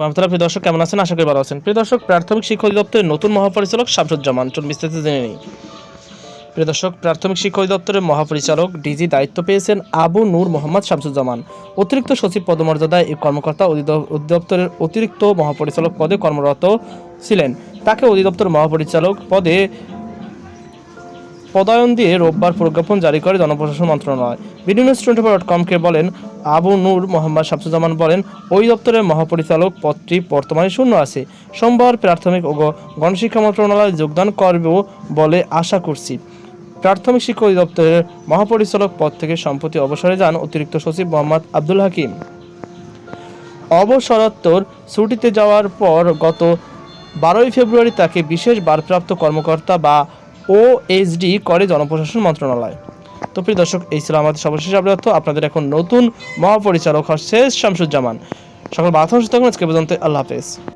রহমতুল্লাহ প্রিয় দর্শক, কেমন আছেন? আশা করি ভালো আছেন। প্রিয় দর্শক, প্রাথমিক শিক্ষা অধিদপ্তরের নতুন মহাপরিচালক শামসুজ্জামান। চলুন বিস্তারিত জেনে নিই। প্রিয় দর্শক, প্রাথমিক শিক্ষা অধিদপ্তরের মহাপরিচালক ডিজি দায়িত্ব পেয়েছেন আবু নূর মোহাম্মদ শামসুজ্জামান। অতিরিক্ত সচিব পদমর্যাদায় এই কর্মকর্তা অধিদ- অধিদপ্তরের অতিরিক্ত মহাপরিচালক পদে কর্মরত ছিলেন। তাকে অধিদপ্তর মহাপরিচালক পদে পদায়ন দিয়ে রোববার প্রজ্ঞাপন জারি করে জনপ্রশাসন মন্ত্রণালয়। বিভিন্ন স্টুডেন্ট ডট কমকে বলেন, আবু নূর মোহাম্মদ শামসুজ্জামান বলেন, ওই দপ্তরের মহাপরিচালক পদটি বর্তমানে শূন্য আছে। সোমবার প্রাথমিক ও গণশিক্ষা মন্ত্রণালয়ে যোগদান করব বলে আশা করছি। প্রাথমিক শিক্ষা অধিদপ্তরের মহাপরিচালক পদ থেকে সম্প্রতি অবসরে যান অতিরিক্ত সচিব মোহাম্মদ আব্দুল হাকিম। অবসরোত্তর ছুটিতে যাওয়ার পর গত বারোই ফেব্রুয়ারি তাকে বিশেষ ভারপ্রাপ্ত কর্মকর্তা বা ওএসডি করে জনপ্রশাসন মন্ত্রণালয়। তো প্রিয় দর্শক, এই ছিল আমাদের সর্বশেষ আপডেট। আপনাদের এখন নতুন মহাপরিচালক হচ্ছে শামসুজ্জামান। সকল বাথরুম থাকুন, আজকে পর্যন্ত আল্লাহ হাফেজ।